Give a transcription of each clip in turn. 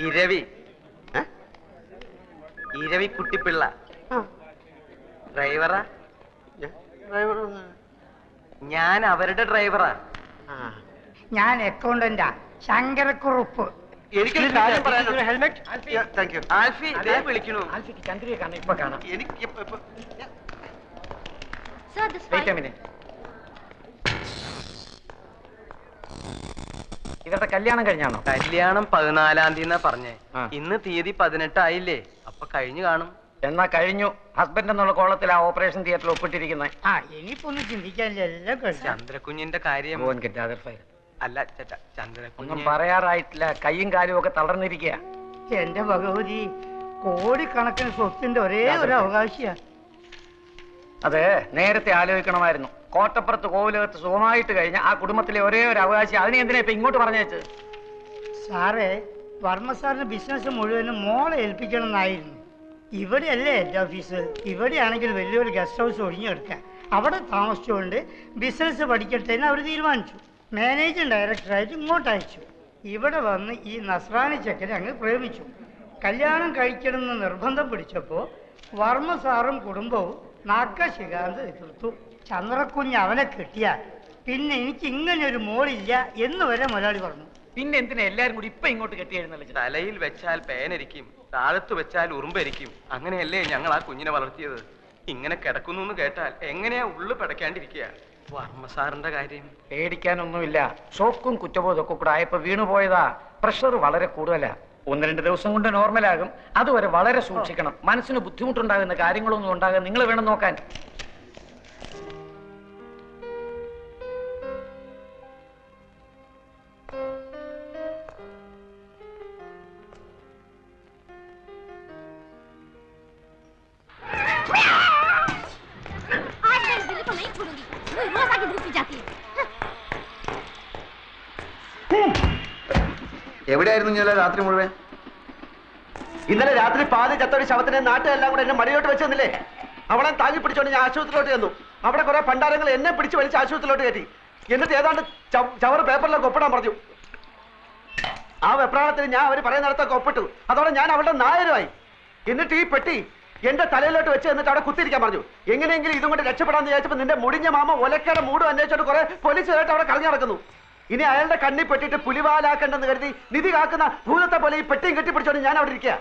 ഇരവി? ഇരവി കുട്ടിപ്പിള്ള. ഡ്രൈവറാ? ഞാൻ അവരുടെ ഡ്രൈവറാ. ഞാൻ അക്കൗണ്ടന്റാ. ശങ്കരക്കുറുപ്പ്. എനിക്ക് ഹെൽമെറ്റ് ആൽഫി ദേ വിളിക്കണു. ആൽഫിക്ക് ചന്ദ്രയെ കാണാം. ഇപ്പൊ കാണാം. എനിക്ക് ഇവരുടെ കല്യാണം കഴിഞ്ഞാണോ? കല്യാണം പതിനാലാം തീയതി പറഞ്ഞേ. ഇന്ന് തീയതി പതിനെട്ടായില്ലേ? അപ്പൊ കഴിഞ്ഞു കാണും. എന്നാ കഴിഞ്ഞു. ഹസ്ബൻഡ് എന്നുള്ള കോളത്തിൽ ആ ഓപ്പറേഷൻ തിയേറ്ററിൽ ഒപ്പിട്ടിരിക്കുന്നത് ആ ഇനിയിപ്പോ ഒന്നും ചിന്തിക്കാനില്ല. എല്ലാം കഴിഞ്ഞു ചന്ദ്രകുഞ്ഞിന്റെ കാര്യം അല്ല ചേട്ടാ ഒന്നും പറയാറായിട്ടില്ല. കൈയും കാലും ഒക്കെ തളർന്നിരിക്കുക എന്റെ ഭഗവതി കോടിക്കണക്കിന് സ്വത്തിന്റെ ഒരേ ഒരു അവകാശിയാ. അത് നേരത്തെ ആലോചിക്കണമായിരുന്നു. കോട്ടപ്പുറത്ത് കോവിലകത്ത് സുഖമായിട്ട് കഴിഞ്ഞ ആ കുടുംബത്തിലെ ഒരേ ഒരു അവകാശി അതിനെ എന്തിനാ ഇപ്പൊ ഇങ്ങോട്ട് പറഞ്ഞേച്ച് സാറേ വർമ്മ സാറിന് ബിസിനസ് മുഴുവനും മോളെ ഏൽപ്പിക്കണം എന്നായിരുന്നു ഇവിടെയല്ലേ എന്റെ ഓഫീസ്? ഇവിടെയാണെങ്കിൽ വലിയൊരു ഗസ്റ്റ് ഹൗസ് ഒഴിഞ്ഞെടുക്കാൻ അവിടെ താമസിച്ചുകൊണ്ട് ബിസിനസ് പഠിക്കട്ടെ എന്ന് അവർ തീരുമാനിച്ചു. മാനേജിങ് ഡയറക്ടറായിട്ട് ഇങ്ങോട്ട് അയച്ചു. ഇവിടെ വന്ന് ഈ നസ്രാനി ചെക്കനെ അങ്ങ് പ്രേമിച്ചു. കല്യാണം കഴിക്കണമെന്ന് നിർബന്ധം പിടിച്ചപ്പോൾ വർമ്മ സാറും കുടുംബവും നാക്ക ശികാന്ത് എതിർത്തു ചന്ദ്രക്കുഞ്ഞ് അവനെ കിട്ടിയാൽ പിന്നെ എനിക്ക് ഇങ്ങനെ ഒരു മോളില്ല എന്ന് വരെ മുതലാളി പറഞ്ഞു. പിന്നെ എന്തിനാ എല്ലാരും കൂടി ഇപ്പൊ ഇങ്ങോട്ട് കെട്ടിയായിരുന്നല്ലോ തലയിൽ വെച്ചാൽ പേനരിക്കും താഴത്ത് വെച്ചാൽ ഉറുമ്പരിക്കും. അങ്ങനെയല്ലേ ഞങ്ങൾ ആ കുഞ്ഞിനെ വളർത്തിയത്? ഇങ്ങനെ കിടക്കുന്നു എന്ന് കേട്ടാൽ എങ്ങനെയാ ഉള്ളു പിടയ്ക്കാണ്ടിരിക്കുക? വർമ്മസാറിന്റെ കാര്യം. പേടിക്കാനൊന്നുമില്ല. ഷോക്കും കുറ്റബോധമൊക്കെ കൂടെ ആയപ്പോ വീണുപോയതാ. പ്രഷർ വളരെ കൂടുതലാ. ഒന്ന് രണ്ട് ദിവസം കൊണ്ട് നോർമലാകും അതുവരെ വളരെ സൂക്ഷിക്കണം. മനസ്സിന് ബുദ്ധിമുട്ടുണ്ടാകുന്ന കാര്യങ്ങളൊന്നും ഉണ്ടാകാൻ നിങ്ങൾ വേണം നോക്കാൻ. എവിടെയായിരുന്നു ഞാൻ രാത്രി മുഴുവൻ? ഇന്നലെ രാത്രി പാതി ചത്തൊരു ശവത്തിന് നാട്ടുകാരെല്ലാം കൂടെ എന്നെ മടിയോട്ട് വെച്ച് തന്നില്ലേ? അവളെ താങ്ങി പിടിച്ചോണ്ട് ഞാൻ ആശുപത്രിയിലോട്ട് ചെന്നു. അവിടെ കുറെ പണ്ടാരങ്ങൾ എന്നെ പിടിച്ച് വലിച്ച് ആശുപത്രിയിലോട്ട് കയറ്റി. എന്നിട്ട് ഏതാണ്ട് ചവർ പേപ്പറിലൊക്കെ ഒപ്പിടാൻ പറഞ്ഞു. ആ വെപ്രാളത്തിൽ ഞാൻ അവർ പറയുന്നിടത്തൊക്കെ ഒപ്പിട്ടു. അതോടെ ഞാൻ അവളുടെ നായരുമായി. എന്നിട്ട് ഈ പെട്ടി എന്റെ തലയിലോട്ട് വെച്ച് എന്നിട്ട് അവിടെ കുത്തിരിക്കാൻ പറഞ്ഞു. എങ്ങനെയെങ്കിലും ഇതും കൊണ്ട് രക്ഷപ്പെടാന്ന് വിചാരിച്ചപ്പോൾ നിന്റെ മുടിഞ്ഞ മാമ ഒലക്കയുടെ മൂടും അന്വേഷിച്ചോണ്ട് കുറെ പോലീസുകാരായിട്ട് അവിടെ കളഞ്ഞു നടക്കുന്നു. ഇനി അയാളുടെ കണ്ണി പെട്ടിട്ട് പുലിവാലാക്കണ്ടെന്ന് കരുതി നിധി കാക്കുന്ന ഭൂതത്തെ പോലെ ഈ പെട്ടിയും കെട്ടിപ്പിടിച്ചോണ്ട് ഞാൻ അവിടെ ഇരിക്കുക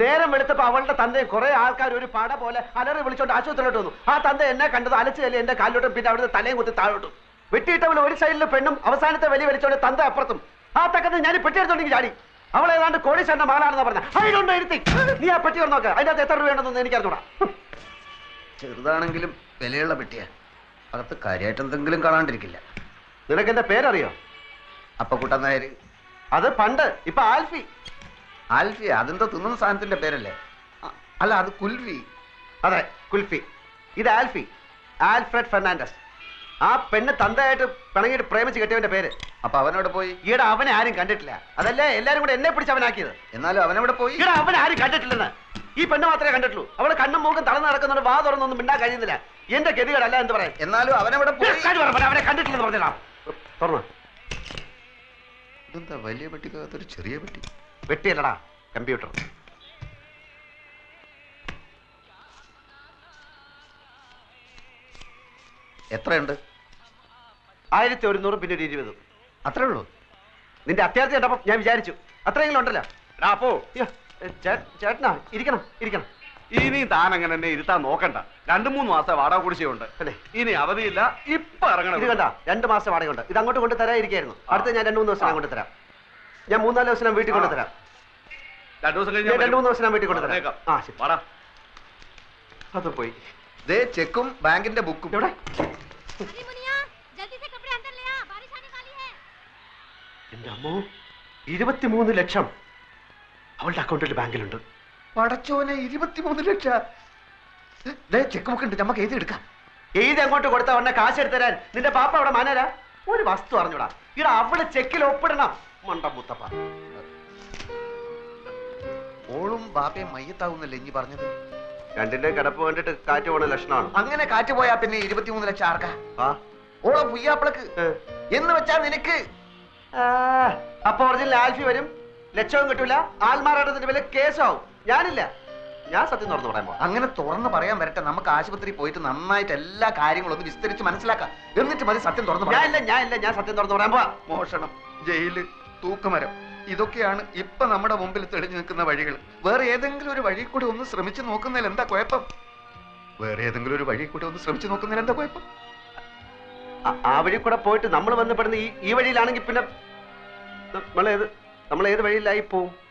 നേരം വെളുത്തപ്പോ അവളുടെ തന്തയും കുറെ ആൾക്കാർ ഒരു പട പോലെ അലറി വിളിച്ചോണ്ട് ആശുപത്രിയിലോട്ട് വന്നു. ആ തന്ത എന്നെ കണ്ടത് അലച്ചു ചെല്ലി എന്റെ കാലിലോട്ടും പിന്നെ അവിടുത്തെ തലയും കുത്തി താഴോട്ടും. വെട്ടിയിട്ടവൾ ഒരു സൈഡിൽ പെണ്ണും അവസാനത്തെ വലി വലിച്ചോണ്ട് തന്ത അപ്പുറത്തും. ആ തക്കത്ത് ഞാൻ പെട്ടിയെടുത്തോണ്ടെങ്കിൽ ചാടി. അവൾ ഏതാണ്ട് കോടീശ്വരന്റെ മകളാണെന്ന് പറഞ്ഞ. അതിലുണ്ട് ഇരുത്തി നീ ആ പെട്ടി നോക്ക് അതിന്റെ അകത്ത് എത്ര രൂപയുണ്ടെന്ന് എനിക്ക് അറിഞ്ഞൂടാ ചെറുതാണെങ്കിലും വിലയുള്ള പെട്ടിയാ. അകത്ത് കാര്യമായിട്ട് എന്തെങ്കിലും കാണാണ്ടിരിക്കില്ല. നിനക്ക് എന്റെ പേരറിയോ? അപ്പൊ അത് പണ്ട് ഇപ്പൊ ആൽഫി. ആൽഫി അതെന്തോ തിന്നുന്ന സാധനത്തിന്റെ പേരല്ലേ? അല്ല അത് കുൽഫി അതെ കുൽഫി. ഇത് ആൽഫി. Alfred Fernandez. ആ പെണ്ണ് തന്തയായിട്ട് പിണങ്ങിയിട്ട് പ്രേമിച്ച് കെട്ടിയവന്റെ പേര്. അപ്പൊ അവനോട് പോയി? ഈടെ അവനെ ആരും കണ്ടിട്ടില്ല. അതല്ലേ എല്ലാരും കൂടെ എന്നെ പിടിച്ച് അവനാക്കിയത്? എന്നാലും അവനവിടെ പോയി? ഈടെ അവനെ ആരും കണ്ടിട്ടില്ലെന്ന്. ഈ പെണ്ണ് മാത്രമേ കണ്ടിട്ടുള്ളൂ. അവൾ കണ്ണും മൂക്കും തളർന്ന് നടക്കുന്നവർ വാ തുറന്നൊന്നും മിണ്ടാൻ കഴിയുന്നില്ല. എന്റെ ഗതികളല്ല എന്ന് പറയാം എന്നാലും അവനവിടെ പോയി? അവനെ കണ്ടിട്ടില്ലെന്ന് പറഞ്ഞാ തുറന്നു. ഇതെന്താ വലിയ പെട്ടിക്കകത്തൊരു ചെറിയ പെട്ടി? വെട്ടിയല്ലടാ കമ്പ്യൂട്ടർ. എത്രയുണ്ട്? ആയിരത്തി ഒരുന്നൂറും പിന്നെ ഒരു ഇരുപതും. അത്രേ ഉള്ളൂ? നിന്റെ അത്യാവശ്യം കണ്ടപ്പോ ഞാൻ വിചാരിച്ചു. അത്രയെങ്കിലും ഉണ്ടല്ലോ. അപ്പോ ചേട്ടനാ ഇരിക്കണം ഇരിക്കണം. ഇനിയും താൻ അങ്ങനെ തന്നെ ഇരുത്താൻ നോക്കണ്ട. രണ്ടു മൂന്ന് മാസം വാടക കുടിശ്ശിയുണ്ട് അല്ലേ ഇനി അവധിയില്ല ഇപ്പൊ ഇറങ്ങണം. ഇത് കണ്ട രണ്ട് മാസം വാടകയുണ്ട്. ഇത് അങ്ങോട്ട് കൊണ്ട് തരാതിരിക്കായിരുന്നു അടുത്ത ഞാൻ രണ്ട് മൂന്ന് ദിവസം കൊണ്ട് തരാം ഞാൻ മൂന്നാൽ ദിവസം വീട്ടിൽ കൊണ്ട് തരാം രണ്ടു ദിവസം കഴിഞ്ഞ് രണ്ടു മൂന്ന് ദിവസം വീട്ടിൽ കൊണ്ട് തരാം ആ ശരി. വാടാ. അത് പോയി. ദേ ചെക്കും ബാങ്കിന്റെ ബുക്കും. എവിടെ? എന്റെ അമ്മോ ഇരുപത്തിമൂന്ന് ലക്ഷം അവളുടെ അക്കൗണ്ടിൽ ബാങ്കിലുണ്ട്. പടച്ചോനെ ഇരുപത്തിമൂന്ന് ലക്ഷം. ചെക്ക് ബുക്ക് ഉണ്ട്. നമുക്ക് എഴുതി എടുക്കാം. എഴുതി അങ്ങോട്ട് കൊടുത്ത ഉടനെ കാശ് എടുത്തരാൻ നിന്റെ പാപ്പ അവിടെ മാനരാ? ഒരു വസ്തു അറിഞ്ഞൂടാ. ഇവിടെ അവിടെ ചെക്കിൽ ഒപ്പിടണം. മണ്ട മുത്തപ്പ. ഓളും ബാപ്പയും മയ്യത്താവുന്നല്ലേ ഇനി പറഞ്ഞത്? രണ്ടിന്റെ കിടപ്പ് വേണ്ടിട്ട് കാറ്റ് പോണ ലക്ഷണമാണ്. അങ്ങനെ കാറ്റ് പോയാ പിന്നെ ഇരുപത്തിമൂന്ന് ലക്ഷം ആർക്കാ? ഓളെ പുയ്യാപ്പിളക്ക്. എന്ന് വെച്ചാ നിനക്ക്? അപ്പൊ ഒറിജിനൽ ആൽഫി വരും. ലക്ഷവും കിട്ടൂല. ആൾമാറാട്ടത്തിന്റെ വില കേസാവും. ഞാനില്ല. ഞാൻ സത്യം തുറന്നു പറയാൻ പോകാം അങ്ങനെ തുറന്ന് പറയാൻ വരട്ടെ. നമുക്ക് ആശുപത്രി പോയിട്ട് നന്നായിട്ട് എല്ലാ കാര്യങ്ങളും ഒന്ന് വിസ്തരിച്ച് മനസ്സിലാക്കാം. എന്നിട്ട് മതി സത്യം തുറന്ന് ഞാൻ ഇല്ല ഞാൻ ഇല്ല ഞാൻ സത്യം തുറന്നു പറയാൻ പോവാ. മോഷണം ജയിൽ തൂക്കുമരം ഇതൊക്കെയാണ് ഇപ്പൊ നമ്മുടെ മുമ്പിൽ തെളിഞ്ഞു നിൽക്കുന്ന വഴികൾ. വേറെ ഏതെങ്കിലും ഒരു വഴി കൂടി ഒന്ന് ശ്രമിച്ചു നോക്കുന്നതിൽ എന്താ കുഴപ്പം? വേറെ ഏതെങ്കിലും ഒരു വഴി കൂടി ഒന്ന് ശ്രമിച്ചു നോക്കുന്നതിൽ എന്താ കുഴപ്പം? ആ- വഴി കൂടെ പോയിട്ട് നമ്മൾ ബന്ധപ്പെടുന്ന ഈ ഈ വഴിയിലാണെങ്കിൽ പിന്നെ നമ്മളേത് നമ്മൾ ഏത് വഴിയിലായി പോവും?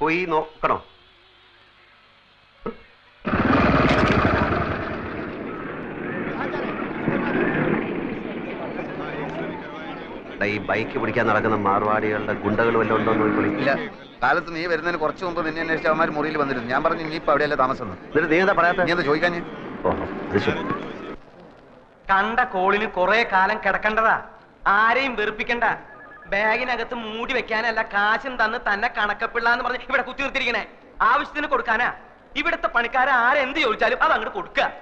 പോയി നോക്കണോ. ഈ ബൈക്ക് പിടിക്കാൻ നടക്കുന്ന മാർവാടികളുടെ ഗുണ്ടകൾ വല്ലതും ഉണ്ടോ എന്ന് നോക്കിക്കോളി. ഇല്ല കാലത്ത് നീ വരുന്നതിന് കുറച്ച് മുമ്പ് നിന്നെ അന്വേഷിച്ച അവന്മാർ മുറിയിൽ വന്നിരുന്നു. ഞാൻ പറഞ്ഞു ഇനിയിപ്പോ അവിടെയല്ലേ താമസം? എന്നിട്ട് നീ എന്താ പറയാത്ത? നീ എന്താ ചോദിക്കാൻ കണ്ട കോളിന് കുറെ കാലം കിടക്കണ്ടതാ. ആരെയും വെറുപ്പിക്കണ്ട. ബാഗിനകത്ത് മൂടി വെക്കാനല്ല കാശും തന്ന് തന്നെ കണക്കപ്പിള്ള എന്ന് പറഞ്ഞ് ഇവിടെ കുത്തി നിർത്തിയിരിക്കണേ. ആവശ്യത്തിന് കൊടുക്കാനാ? ഇവിടുത്തെ പണിക്കാരെ ആരെന്ത് ചോദിച്ചാലും അത് അങ്ങോട്ട് കൊടുക്കുക?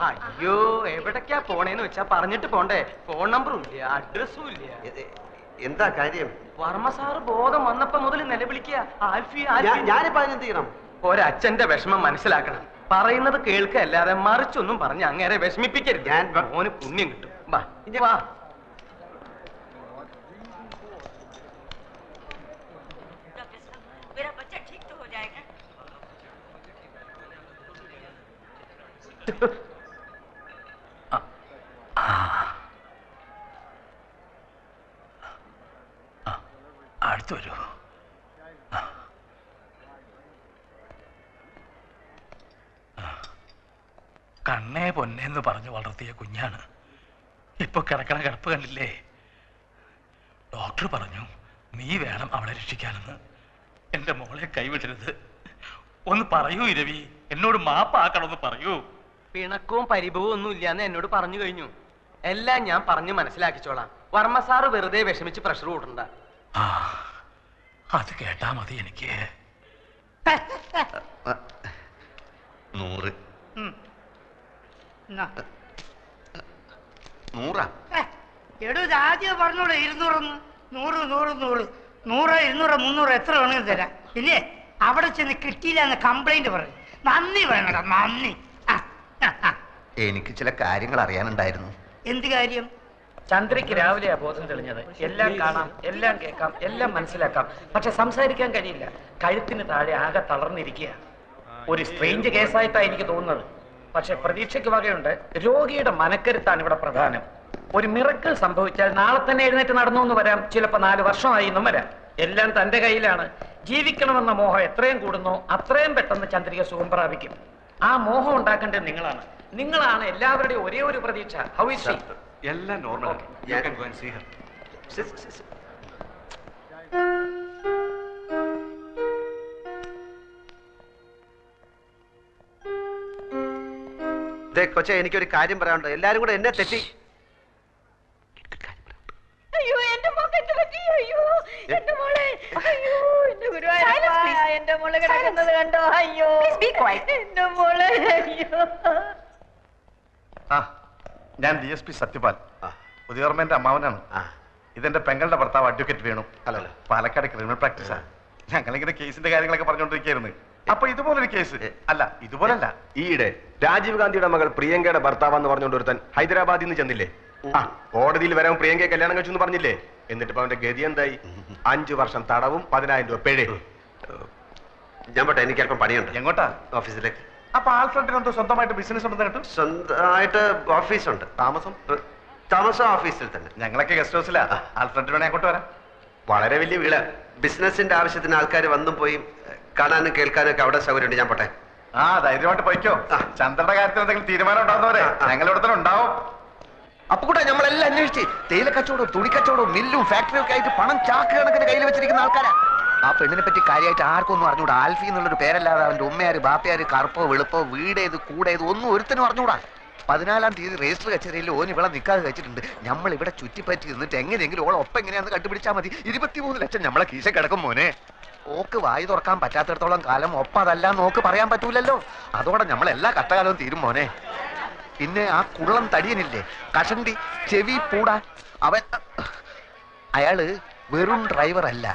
അയ്യോ എവിടേക്കാ പോണേന്ന് വെച്ചാ പറഞ്ഞിട്ട് പോണ്ടേ. ഫോൺ നമ്പറും ഇല്ല അഡ്രസ്സും ഇല്ല. എന്താ കാര്യം? വർമ്മ സാറ് ബോധം വന്നപ്പോ മുതൽ നിലവിളിക്കുക ആൽഫി. ഞാനിപ്പോ അതിനെന്ത് ചെയ്യണം? ഒരച്ഛന്റെ വിഷമം മനസ്സിലാക്കണം. പറയുന്നത് കേൾക്കല്ലാതെ മറിച്ചൊന്നും പറഞ്ഞ് അങ്ങേരെ വിഷമിപ്പിക്കരുത്. ഞാൻ- മോന് പുണ്യം കിട്ടും. വാ. ഇനി വാ. കണ്ണേ പൊന്നേന്ന് പറഞ്ഞു വളർത്തിയ കുഞ്ഞാണ്. ഇപ്പൊ കിടക്കണ കിടപ്പ് കണ്ടില്ലേ? ഡോക്ടർ പറഞ്ഞു നീ വേണം അവളെ രക്ഷിക്കാനെന്ന്. എന്റെ മോളെ കൈവിടരുത്. ഒന്ന് പറയൂ ഇരവി. എന്നോട് മാപ്പാക്കണമെന്ന് പറയൂ. പിണക്കവും പരിഭവവും ഒന്നും ഇല്ലാന്ന് എന്നോട് പറഞ്ഞു കഴിഞ്ഞു. എല്ലാം ഞാൻ പറഞ്ഞു മനസ്സിലാക്കിച്ചോളാം. വർമ്മ സാറ് വെറുതെ വിഷമിച്ച് പ്രഷർ കൂട്ടണ്ട ആ അത് കേട്ടാ മതി എനിക്ക്. നൂറ്. നൂറാ? ഏ, എടോ ഇത് ആദ്യം പറഞ്ഞോളൂ ഇരുന്നൂറൊന്ന്. നൂറ് നൂറ് നൂറ്. നൂറ് ഇരുന്നൂറ് മുന്നൂറ് എത്ര വേണമെങ്കിലും തരാം. ഇല്ലേ അവിടെ ചെന്ന് കിട്ടിയില്ല എന്ന് കംപ്ലൈന്റ് പറയും. നന്ദി വേണടാ നന്ദി. എനിക്ക് ചില കാര്യങ്ങൾ അറിയാനുണ്ടായിരുന്നു. എന്ത് കാര്യം? ചന്ദ്രയ്ക്ക് രാവിലെ ബോധം തെളിഞ്ഞത്. എല്ലാം കാണാം എല്ലാം കേൾക്കാം എല്ലാം മനസ്സിലാക്കാം. പക്ഷെ സംസാരിക്കാൻ കഴിയില്ല. കഴുത്തിന് താഴെ ആകെ തളർന്നിരിക്കുക. ഒരു സ്ട്രേഞ്ച് കേസായിട്ടാണ് എനിക്ക് തോന്നുന്നത്. പക്ഷെ പ്രതീക്ഷയ്ക്ക് വകയുണ്ട് രോഗിയുടെ മനക്കരുത്താണ് ഇവിടെ പ്രധാനം. ഒരു മിറക്കൽ സംഭവിച്ചാൽ നാളെ തന്നെ എഴുന്നേറ്റ് നടന്നു എന്ന് വരാം. ചിലപ്പോൾ നാല് വർഷമായി എന്നും വരാം. എല്ലാം തന്റെ കയ്യിലാണ്. ജീവിക്കണമെന്ന മോഹം എത്രയും കൂടുന്നോ അത്രയും പെട്ടെന്ന് ചന്ദ്രിക സുഖം പ്രാപിക്കും. ആ മോഹം ഉണ്ടാക്കേണ്ടത് നിങ്ങളാണ്. നിങ്ങളാണ് എല്ലാവരുടെയും ഒരേ ഒരു പ്രതീക്ഷ. ഹൗ ഇസ് എല്ലാം നോർമൽ കൊച്ചെ എനിക്കൊരു കാര്യം പറയാനുണ്ട്? എല്ലാരും കൂടെ എന്നെ തെറ്റി അയ്യോ എന്റെ മോക്ക് എന്ത് പറ്റി അയ്യോ എന്റെ മോളെ അയ്യോ എന്റെ ഗുരുവായൂരപ്പ എന്റെ മോൾ കിടക്കുന്നത് കണ്ടോ? അയ്യോ. എന്റെ മോൾ അയ്യോ. ആ ഞാൻ ഡി എസ് പി സത്യപാൽ. പുതിയോർമ്മന്റെ അമ്മാവനാണ്. ഇതെന്റെ പെങ്ങളുടെ ഭർത്താവ് advocate Venu. Hello. Palakkad criminal പ്രാക്ടീസാ. ഞങ്ങളിങ്ങനെ കേസിന്റെ കാര്യങ്ങളൊക്കെ പറഞ്ഞുകൊണ്ടിരിക്കുകയായിരുന്നു അപ്പൊ ഇതുപോലൊരു കേസ്. അല്ല ഇതുപോലല്ല. ഈയിടെ രാജീവ് ഗാന്ധിയുടെ മകൾ പ്രിയങ്കയുടെ ഭർത്താവെന്ന് പറഞ്ഞുകൊണ്ട് ഒരുത്തൻ ഹൈദരാബാദിൽ നിന്ന് ചെന്നില്ലേ? ആ കോടതിയിൽ വരാൻ പ്രിയങ്കയെ കല്യാണം കഴിച്ചു എന്ന് പറഞ്ഞില്ലേ? എന്നിട്ട് അവന്റെ ഗതി എന്തായി? അഞ്ചു വർഷം തടവും പതിനായിരം രൂപ പിഴ ഞാൻ പോട്ടെ എനിക്ക് അല്പം പണിയുണ്ട്. എങ്ങോട്ടാ? ഓഫീസിലേക്ക്. അപ്പൊ ആൽഫ്രണ്ടിന് എന്തോ സ്വന്തമായിട്ട് ബിസിനസ് ഉണ്ടെന്ന് കേട്ടു? സ്വന്തമായിട്ട് ഓഫീസുണ്ട്. താമസം? താമസം ഓഫീസിൽ തന്നെ. ഞങ്ങളൊക്കെ ഗസ്റ്റ് ഹൗസിലാ ആൾഫ്രണ്ടിന് വേണേ അങ്ങോട്ട് വരാം. വളരെ വലിയ വീട്. ബിസിനസിന്റെ ആവശ്യത്തിന് ആൾക്കാർ വന്നും പോയി കാണാനും കേൾക്കാനും ഒക്കെ അവിടെ സൗകര്യമുണ്ട്. ഞാൻ പോട്ടെ. ആ ധൈര്യമായിട്ട് പോയിക്കോ. ചന്ദ്രന്റെ കാര്യത്തിൽ എന്തെങ്കിലും തീരുമാനം ഉണ്ടാകുന്നവരെ ഞങ്ങളുടെ. തന്നെ ഉണ്ടാവും. അപ്പൊ കൂടെ നമ്മളെല്ലാം അന്വേഷിച്ച്. തേയില കച്ചവടവും തുണി കച്ചവടവും മില്ലും ഫാക്ടറിയും ഒക്കെ ആയിട്ട് പണം ചാക്ക് കണക്കിന് കയ്യിൽ വെച്ചിരിക്കുന്ന ആൾക്കാരാ. ആ പെണ്ണിനെ പറ്റി കാര്യമായിട്ട് ആർക്കും ഒന്നും അറിഞ്ഞൂടാ? ആൽഫി എന്നുള്ളൊരു പേരല്ലാതെ അവന്റെ ഉമ്മയാര് ബാപ്പയാര് കറുപ്പോ വെളുപ്പോ വീടേത് കൂടേത് ഒന്നും ഒരുത്തനും അറിഞ്ഞൂടാ. പതിനാലാം തീയതി രജിസ്റ്റർ കച്ചേരിയിൽ ഓൻ ഇവിടെ നിൽക്കാതെ വെച്ചിട്ടുണ്ട് നമ്മൾ ഇവിടെ ചുറ്റിപ്പറ്റി നിന്നിട്ട് എങ്ങനെയെങ്കിലും ഓളെ ഒപ്പം എങ്ങനെയാന്ന് കണ്ടുപിടിച്ചാൽ മതി. ഇരുപത്തിമൂന്ന് ലക്ഷം നമ്മളെ കീശ കിടക്കും മോനെ. ഓക്ക് വായി തുറക്കാൻ പറ്റാത്തിടത്തോളം കാലം ഒപ്പം അതല്ല നോക്ക് പറയാൻ പറ്റൂലല്ലോ. അതോടെ നമ്മൾ എല്ലാ തീരും മോനെ. പിന്നെ ആ കുള്ളം തടിയനില്ലേ? കഷണ്ടി ചെവി പൂടാ അവൻ അയാൾ വെറും ഡ്രൈവർ അല്ല.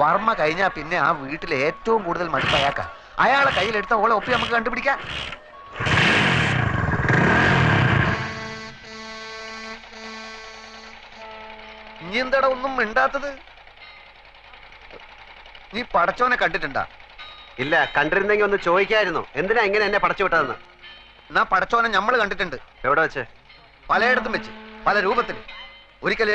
വർമ്മ കഴിഞ്ഞാ പിന്നെ ആ വീട്ടിൽ ഏറ്റവും കൂടുതൽ മടുപ്പ് അയാൾക്ക അയാളെ കയ്യിലെടുത്ത ഓളെ ഒപ്പി നമുക്ക് കണ്ടുപിടിക്കാം. നീ എന്താടാ ഒന്നും മിണ്ടാത്തത്? നീ പടച്ചോനെ കണ്ടിട്ടുണ്ടാ? ഇല്ല കണ്ടിരുന്നെങ്കിൽ ഒന്ന് ചോദിക്കായിരുന്നു. എന്തിനാ ഇങ്ങനെ എന്നെ പടച്ചു വിട്ടതെന്ന്? എന്നാ പടച്ചോനെ നമ്മൾ കണ്ടിട്ടുണ്ട്. എവിടെ വെച്ച്? പലയിടത്തും വെച്ച്. പല രൂപത്തിൽ ഒരിക്കൽ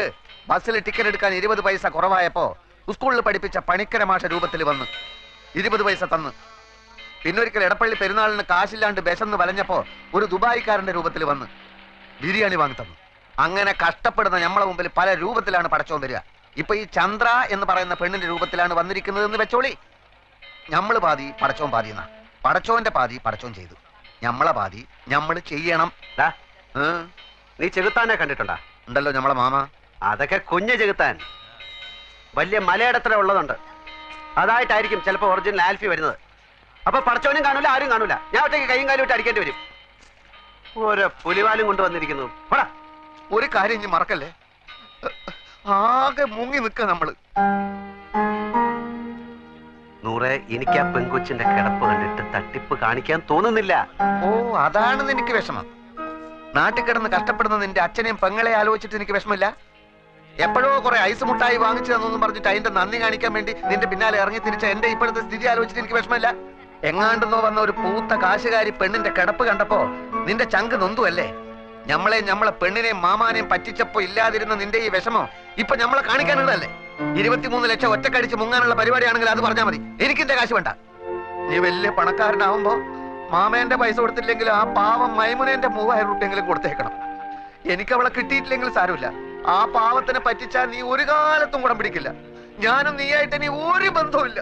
ബസ്സിൽ ടിക്കറ്റ് എടുക്കാൻ ഇരുപത് പൈസ കുറവായപ്പോ സ്കൂളിൽ പഠിപ്പിച്ച പണിക്കര മാഷ രൂപത്തിൽ വന്ന് ഇരുപത് പൈസ തന്ന്. പിന്നൊരിക്കൽ എടപ്പള്ളി പെരുന്നാളിന് കാശില്ലാണ്ട് വിശന്ന് വലഞ്ഞപ്പോ ഒരു ദുബായിക്കാരന്റെ രൂപത്തിൽ വന്ന് ബിരിയാണി വാങ്ങി തന്നു. അങ്ങനെ കഷ്ടപ്പെടുന്ന നമ്മളെ മുമ്പിൽ പല രൂപത്തിലാണ് പടച്ചോൻ വരിക. ഇപ്പൊ ഈ ചന്ദ്ര എന്ന് പറയുന്ന പെണ്ണിന്റെ രൂപത്തിലാണ് വന്നിരിക്കുന്നത് എന്ന് വെച്ചോളി. ഞമ്മൾ പാതി പടച്ചോൻ പാതി എന്നാ. പടച്ചോന്റെ പാതി പടച്ചോൻ ചെയ്തു. ഞമ്മളെ പാതി ഞമ്മൾ ചെയ്യണം? നീ ചെകുത്താനെ കണ്ടിട്ടുണ്ടാ? ഉണ്ടല്ലോ ഞമ്മളെ മാമ. അതൊക്കെ കുഞ്ഞു ചെകുത്താൻ. വലിയ മലയിടത്തര ഉള്ളതുണ്ട്. അതായിട്ടായിരിക്കും ചിലപ്പോൾ ഒറിജിനൽ ആൽഫി വരുന്നത്. അപ്പൊ പടച്ചവനും കാണൂല ആരും കാണൂല. ഞാൻ ഒറ്റയ്ക്ക് കൈയും കാലും ഇട്ട് അടിക്കേണ്ടി വരും. ഓരോ പുലിവാലും കൊണ്ടുവന്നിരിക്കുന്നു. പോടാ. ഒരു കാര്യം ഇനി മറക്കല്ലേ? ആകെ മുങ്ങി നിൽക്ക നമ്മൾ. നൂറെ എനിക്ക് ആ പെങ്കൊച്ചിന്റെ കിടപ്പ് കണ്ടിട്ട് തട്ടിപ്പ് കാണിക്കാൻ തോന്നുന്നില്ല. ഓ അതാണ് എനിക്ക് വിഷമം. നാട്ടിൽ കിടന്ന് കഷ്ടപ്പെടുന്ന നിന്റെ അച്ഛനെയും പെങ്ങളെ ആലോചിച്ചിട്ട് എനിക്ക് വിഷമില്ല എപ്പോഴോ കുറെ ഐസ് മുട്ടായി വാങ്ങിച്ചു തന്നെന്നും പറഞ്ഞിട്ട് അതിന്റെ നന്ദി കാണിക്കാൻ വേണ്ടി നിന്റെ പിന്നാലെ ഇറങ്ങി തിരിച്ച എന്റെ ഇപ്പോഴത്തെ സ്ഥിതി ആലോചിച്ചിട്ട് എനിക്ക് വിഷമമില്ല. എങ്ങാണ്ടെന്നോ വന്ന ഒരു പൂത്ത കാശുകാരി പെണ്ണിന്റെ കിടപ്പ് കണ്ടപ്പോ നിന്റെ ചങ്ക് നൊന്തുവല്ലേ? ഞമ്മളെ ഞമ്മളെ പെണ്ണിനെയും മാമാനെയും പറ്റിച്ചപ്പോ ഇല്ലാതിരുന്ന നിന്റെ ഈ വിഷമം ഇപ്പൊ ഞമ്മളെ കാണിക്കാനുള്ളതല്ലേ? ഇരുപത്തിമൂന്ന് ലക്ഷം ഒറ്റക്കടിച്ച് മുങ്ങാനുള്ള പരിപാടിയാണെങ്കിൽ അത് പറഞ്ഞാൽ മതി. എനിക്കിന്റെ കാശ് വേണ്ട. നീ വലിയ പണക്കാരനാവുമ്പോ മാമേന്റെ പൈസ കൊടുത്തില്ലെങ്കിൽ ആ പാവം മൈമുനേന്റെ മൂവായിരം റുപ്യെങ്കിലും കൊടുത്തേക്കണം. എനിക്ക് അവളെ കിട്ടിയിട്ടില്ലെങ്കിൽ സാരമില്ല. ആ പാവത്തിനെ പറ്റിച്ചാൽ നീ ഒരു കാലത്തും കുടം പിടിക്കില്ല. ഞാനും നീയായിട്ട് ഇനി ഒരു ബന്ധവുമില്ല.